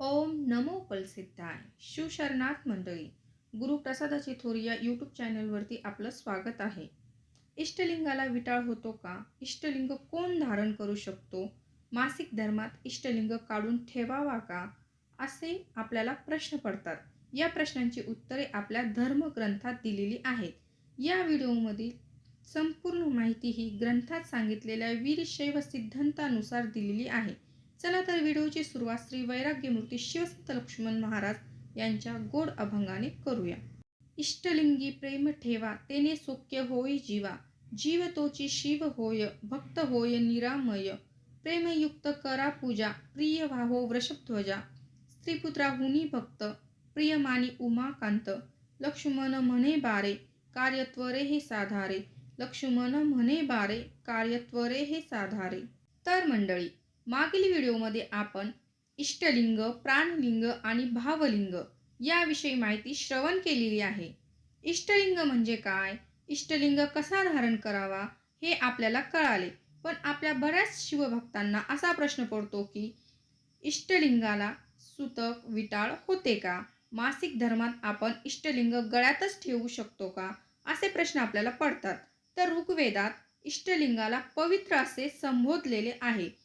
ओम नमो कलसिद्धाय शिवशरणात मंडळी गुरुप्रसादाची थोर या यूट्यूब चॅनलवरती आपलं स्वागत आहे. इष्टलिंगाला विटाळ होतो का? इष्टलिंग कोण धारण करू शकतो? मासिक धर्मात इष्टलिंग काढून ठेवावा का? असे आपल्याला प्रश्न पडतात. या प्रश्नांची उत्तरे आपल्या धर्मग्रंथात दिलेली आहेत. या व्हिडिओमधील संपूर्ण माहिती ही ग्रंथात सांगितलेल्या वीरशैव सिद्धांतानुसार दिलेली आहे. चला तर व्हिडिओची सुरुवात श्री वैराग्यमूर्ती शिवसंत लक्ष्मण महाराज यांच्या गोड अभंगाने करूया. इष्टलिंगी प्रेम ठेवा तेने सोक्य होय जीवा. जीव तोची शिव होय भक्त होय निरामय. प्रेमयुक्त करा पूजा प्रिय वाहो वृषभध्वजा. स्त्रीपुत्राहुनी भक्त प्रियमानी उमाकांत लक्ष्मण म्हणे बारे कार्यत्वरे हे साधारे. लक्ष्मण म्हणे बारे कार्यत्वरे हे साधारे. तर मंडळी मागील व्हिडिओमध्ये आपण इष्टलिंग प्राणलिंग आणि भावलिंग याविषयी माहिती श्रवण केलेली आहे. इष्टलिंग म्हणजे काय? इष्टलिंग कसा धारण करावा हे आपल्याला कळाले. पण आपल्या बऱ्याच शिवभक्तांना असा प्रश्न पडतो की इष्टलिंगाला सुतक विटाळ होते का? मासिक धर्मात आपण इष्टलिंग गळ्यातच ठेवू शकतो का? असे प्रश्न आपल्याला पडतात. तर ऋग्वेदात इष्टलिंगाला पवित्र असे संबोधलेले आहे.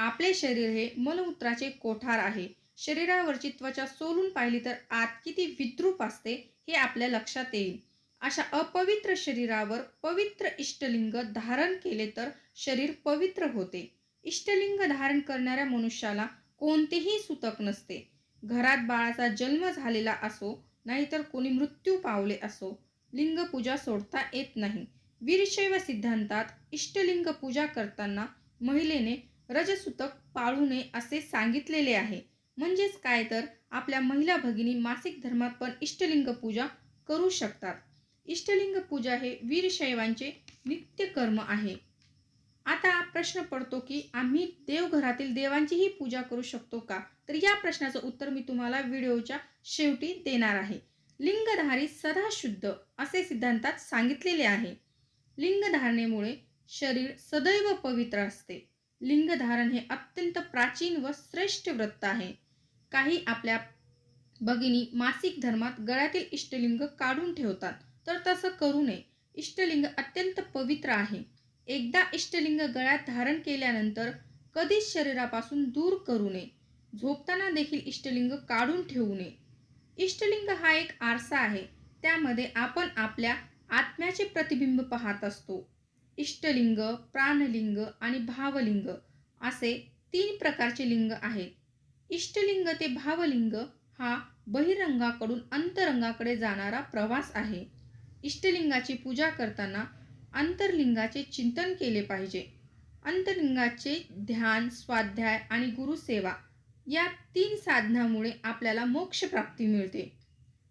आपले शरीर हे मलमूत्राचे कोठार आहे. शरीरावरची त्वचा सोलून पाहिली तर आत किती विद्रूप असते हे आपल्या लक्षात येईल. अशा अपवित्र शरीरावर पवित्र इष्टलिंग धारण केले तर शरीर पवित्र होते. इष्टलिंग धारण करणाऱ्या मनुष्याला कोणतेही सुतक नसते. घरात बाळाचा जन्म झालेला असो नाहीतर कोणी मृत्यू पावले असो लिंग पूजा सोडता येत नाही. वीरशैव सिद्धांतात इष्टलिंग पूजा करताना महिलेने रजसूतक पाळू नये असे सांगितलेले आहे. म्हणजेच काय तर आपल्या महिला भगिनी मासिक धर्मात पण इष्टलिंग पूजा करू शकतात. इष्टलिंग पूजा हे वीरशैवांचे नित्य कर्म आहे. आता प्रश्न पडतो की आम्ही देवघरातील देवांचीही पूजा करू शकतो का? तर या प्रश्नाचं उत्तर मी तुम्हाला व्हिडिओच्या शेवटी देणार आहे. लिंगधारी सदाशुद्ध असे सिद्धांतात सांगितलेले आहे. लिंगधारणेमुळे शरीर सदैव पवित्र असते. लिंगधारण हे अत्यंत प्राचीन व श्रेष्ठ व्रत आहे. काही आपल्या भगिनी मासिक धर्मात गळ्यातील इष्टलिंग काढून ठेवतात. तर तसं करू नये. इष्टलिंग अत्यंत पवित्र आहे. एकदा इष्टलिंग गळ्यात धारण केल्यानंतर कधीच शरीरापासून दूर करू नये. झोपताना देखील इष्टलिंग काढून ठेवू नये. इष्टलिंग हा एक आरसा आहे. त्यामध्ये आपण आपल्या आत्म्याचे प्रतिबिंब पाहत असतो. इष्टलिंग प्राणलिंग आणि भावलिंग असे तीन प्रकारचे लिंग आहेत. इष्टलिंग ते भावलिंग हा बहिरंगाकडून अंतरंगाकडे जाणारा प्रवास आहे. इष्टलिंगाची पूजा करताना अंतरलिंगाचे चिंतन केले पाहिजे. अंतरलिंगाचे ध्यान स्वाध्याय आणि गुरुसेवा या तीन साधनामुळे आपल्याला मोक्ष प्राप्ती मिळते.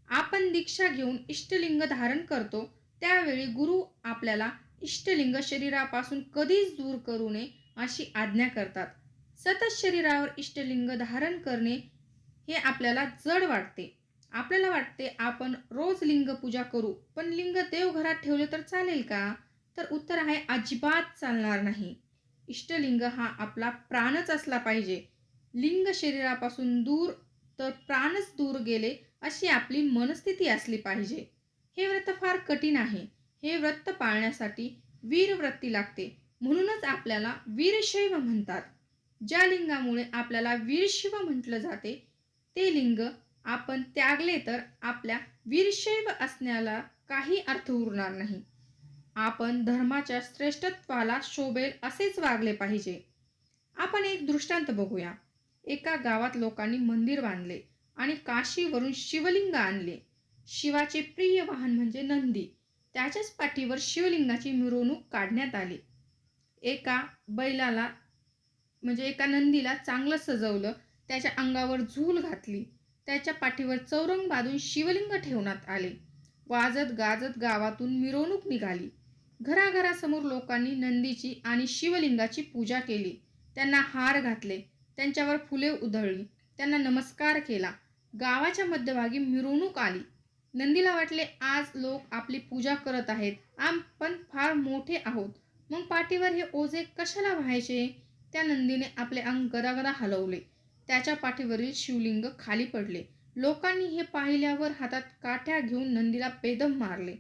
आपण दीक्षा घेऊन इष्टलिंग धारण करतो त्यावेळी गुरु आपल्याला इष्टलिंग शरीरापासून कधीच दूर करू नये अशी आज्ञा करतात. सतत शरीरावर इष्टलिंग धारण करणे हे आपल्याला जड वाटते. आपल्याला वाटते आपण रोज लिंग पूजा करू पण लिंग देवघरात ठेवले तर चालेल का? तर उत्तर आहे अजिबात चालणार नाही. इष्टलिंग हा आपला प्राणच असला पाहिजे. लिंग शरीरापासून दूर तर प्राणच दूर गेले अशी आपली मनस्थिती असली पाहिजे. हे व्रत फार कठीण आहे. हे व्रत पाळण्यासाठी वीरव्रती लागते. म्हणूनच आपल्याला वीरशैव म्हणतात. ज्या लिंगामुळे आपल्याला वीरशिव म्हटलं जाते ते लिंग आपण त्यागले तर आपल्या वीरशैव असण्याला काही अर्थ उरणार नाही. आपण धर्माच्या श्रेष्ठत्वाला शोभेल असेच वागले पाहिजे. आपण एक दृष्टांत बघूया. एका गावात लोकांनी मंदिर बांधले आणि काशीवरून शिवलिंग आणले. शिवाचे प्रिय वाहन म्हणजे नंदी. त्याच्याच पाठीवर शिवलिंगाची मिरवणूक काढण्यात आली. एका बैलाला म्हणजे एका नंदीला चांगलं सजवलं त्याच्या अंगावर झूल घातली त्याच्या पाठीवर चौरंग बांधून शिवलिंग ठेवण्यात आले. वाजत गाजत गावातून मिरवणूक निघाली. घराघरासमोर लोकांनी नंदीची आणि शिवलिंगाची पूजा केली. त्यांना हार घातले त्यांच्यावर फुले उधळली त्यांना नमस्कार केला. गावाच्या मध्यभागी मिरवणूक आली. नंदीला वाटले आज लोक आपली पूजा करत आहेत. आपण फार मोठे आहोत. मग पाठीवर हे ओझे कशाला व्हायचे? त्या नंदीने आपले अंग गदागदा हलवले. त्याच्या पाठीवरील शिवलिंग खाली पडले. लोकांनी हे पाहिल्यावर हातात काठ्या घेऊन नंदीला बेदम मारले.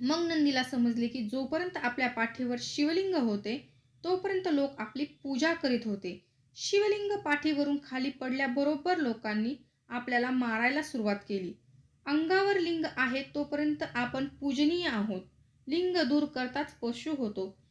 मग नंदीला समजले की जोपर्यंत आपल्या पाठीवर शिवलिंग होते तोपर्यंत लोक आपली पूजा करीत होते. शिवलिंग पाठीवरून खाली पडल्याबरोबर लोकांनी आपल्याला मारायला सुरुवात केली. अंगावर लिंग आहे तोपर्यंत आपण पूजनीय आहोत. लिंग दूर करताच पशु होतो.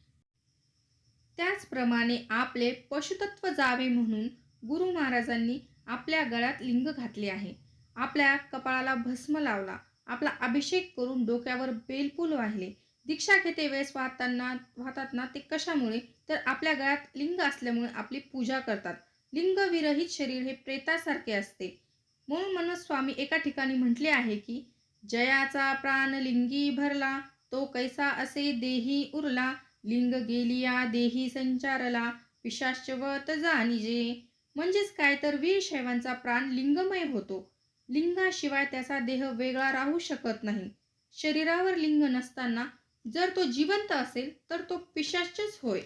त्याचप्रमाणे आपले पशुतत्व जावे म्हणून गुरु महाराजांनी आपल्या गळ्यात लिंग घातले आहे. आपल्या कपाळाला भस्म लावला. आपला अभिषेक करून डोक्यावर बेलपूल वाहिले. दीक्षा घेते वेळेस वाहताना वाहतात ना ते कशामुळे? तर आपल्या गळ्यात लिंग असल्यामुळे आपली पूजा करतात. लिंगविरहित शरीर हे प्रेतासारखे असते. म्हणून म्हणून स्वामी एका ठिकाणी म्हटले आहे की जयाचा प्राण लिंगी भरला तो कैसा असे देही उरला लिंग गेलिया देही संचारला पिशाश्चवत जाणीजे म्हणजेच काय तर वीर शैवांचा प्राण लिंगमय होतो. लिंगाशिवाय त्याचा देह वेगळा राहू शकत नाही. शरीरावर लिंग नसताना जर तो जिवंत असेल तर तो पिशाचच होय.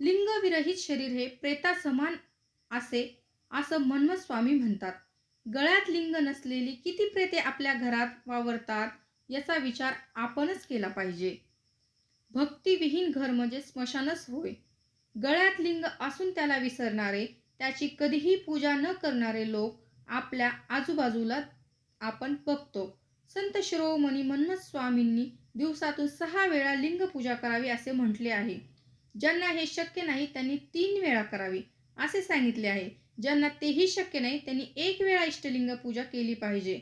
लिंगविरहित शरीर हे प्रेता समान असे असं मन्मथ स्वामी म्हणतात. गळ्यात लिंग नसलेली किती प्रेते आपल्या घरात वावरतात याचा विचार आपणच केला पाहिजे. भक्तिविहीन घर म्हणजे स्मशानच होय. गळ्यात लिंग असून त्याला विसरणारे त्याची कधीही पूजा न करणारे लोक आपल्या आजूबाजूला आपण बघतो. संत शिरोमणी मन्मथ स्वामींनी दिवसातून सहा वेळा लिंग पूजा करावी असे म्हटले आहे. ज्यांना हे शक्य नाही त्यांनी तीन वेळा करावी असे सांगितले आहे. ज्यांना तेही शक्य नाही त्यांनी एक वेळा इष्टलिंग पूजा केली पाहिजे.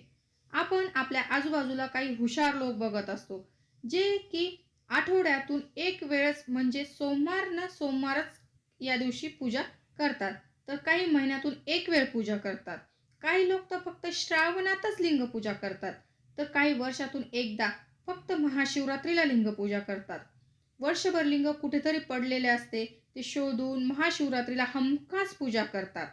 आपण आपल्या आजूबाजूला काही हुशार लोक बघत असतो जे की आठवड्यातून एक वेळच म्हणजे सोमवार ना सोमवारच या दिवशी पूजा करतात. तर काही महिन्यातून एक वेळ पूजा करतात. काही लोक तर फक्त श्रावणातच लिंग पूजा करतात. तर काही वर्षातून एकदा फक्त महाशिवरात्रीला लिंग पूजा करतात. वर्षभर लिंग कुठेतरी पडलेले असते ते शोधून महाशिवरात्रीला हमखास पूजा करतात.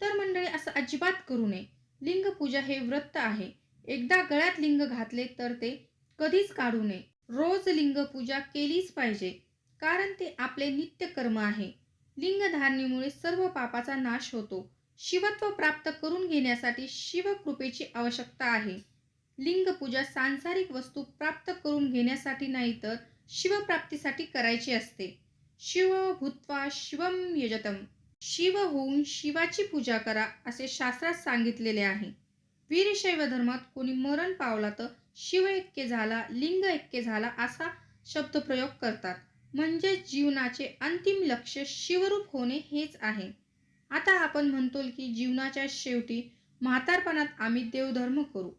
तर मंडळी असं अजिबात करू नये. लिंगपूजा हे व्रत आहे. एकदा गळ्यात लिंग घातले तर ते कधीच काढू नये. रोज लिंगपूजा केलीच पाहिजे कारण ते आपले नित्य कर्म आहे. लिंगधारणेमुळे सर्व पापाचा नाश होतो. शिवत्व प्राप्त करून घेण्यासाठी शिवकृपेची आवश्यकता आहे. लिंगपूजा सांसारिक वस्तू प्राप्त करून घेण्यासाठी नाही तर शिवप्राप्तीसाठी करायची असते. शिव भूत्वा शिवम यजतम. शिव होऊन शिवाची पूजा करा असे शास्त्रात सांगितलेले आहे. वीरशैव धर्मात कोणी मरण पावला तर शिव एक्के झाला लिंग एक्के झाला असा शब्दप्रयोग करतात. म्हणजे जीवनाचे अंतिम लक्ष शिवरूप होणे हेच आहे. आता आपण म्हणतो की जीवनाच्या शेवटी म्हातारपणात आम्ही देवधर्म करू.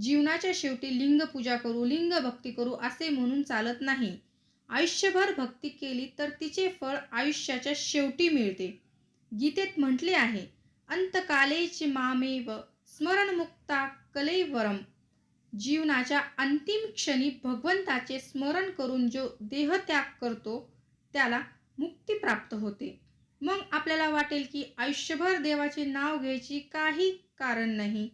जीवनाच्या शेवटी लिंग पूजा करू लिंग भक्ती करू असे म्हणून चालत नाही. आयुष्यभर भक्ती केली तर तिचे फळ आयुष्याच्या शेवटी मिळते. गीतेत म्हटले आहे अंतकालेचे मामेव स्मरणमुक्ता कलेवरम. जीवनाच्या अंतिम क्षणी भगवंताचे स्मरण करून जो देहत्याग करतो त्याला मुक्ती प्राप्त होते. मग आपल्याला वाटेल की आयुष्यभर देवाचे नाव घ्यायची काही कारण नाही.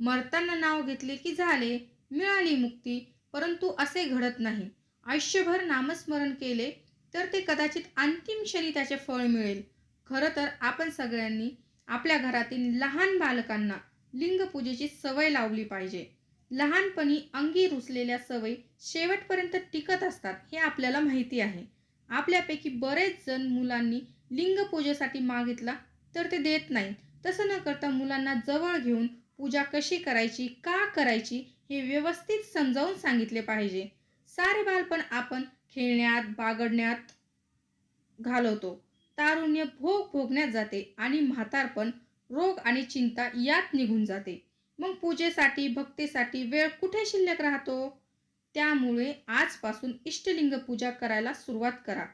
मरताना नाव घेतले की झाले मिळाली मुक्ती परंतु असे घडत नाही. आयुष्यभर नामस्मरण केले तर ते कदाचित अंतिम क्षणी त्याचे फळ मिळेल. खरं तर आपण सगळ्यांनी आपल्या घरातील लहान बालकांना लिंगपूजेची सवय लावली पाहिजे. लहानपणी अंगी रुचलेल्या सवयी शेवटपर्यंत टिकत असतात हे आपल्याला माहिती आहे. आपल्यापैकी बरेच जण मुलांनी लिंगपूजेसाठी मागितला तर ते देत नाही तसं न करता मुलांना जवळ घेऊन पूजा कशी करायची का करायची हे व्यवस्थित समजावून सांगितले पाहिजे. सारे बालपण आपण खेळण्यात बागडण्यात घालवतो. तारुण्य भोग भोगण्यात जाते आणि म्हातारपण रोग आणि चिंता यात निघून जाते. मग पूजेसाठी भक्तीसाठी वेळ कुठे शिल्लक राहतो? त्यामुळे आजपासून इष्टलिंग पूजा करायला सुरुवात करा.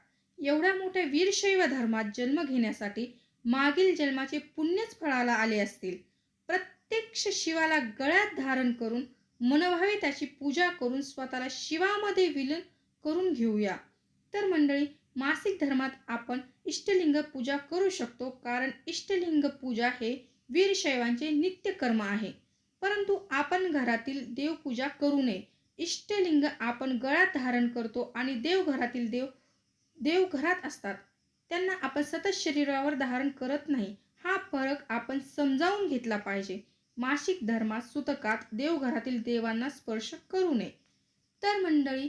एवढ्या मोठ्या वीरशैव धर्मात जन्म घेण्यासाठी मागील जन्माचे पुण्यच फळाला आले असतील. प्रत्यक्ष शिवाला गळ्यात धारण करून मनभावे त्याची पूजा करून स्वतःला शिवामध्ये विलीन करून घेऊया. तर मंडळी मासिक धर्मात आपण इष्टलिंग पूजा करू शकतो कारण इष्टलिंग पूजा हे वीरशैवांचे नित्य कर्म आहे. परंतु आपण घरातील देवपूजा करू नये. इष्टलिंग आपण गळ्यात धारण करतो आणि देवघरातील देव देव घरात असतात. त्यांना आपण सतत शरीरावर धारण करत नाही. हा फरक आपण समजावून घेतला पाहिजे. मासिक धर्मात सुतकात देवघरातील देवांना स्पर्श करू नये. तर मंडळी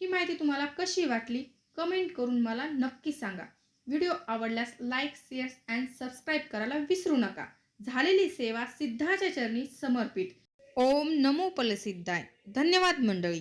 ही माहिती तुम्हाला कशी वाटली? कमेंट करून मला नक्की सांगा. व्हिडिओ आवडल्यास लाईक शेअर्स अँड सबस्क्राईब करायला विसरू नका. झालेली सेवा सिद्धाच्या चरणी समर्पित. ओम नमो पलसिद्धाय. धन्यवाद मंडळी.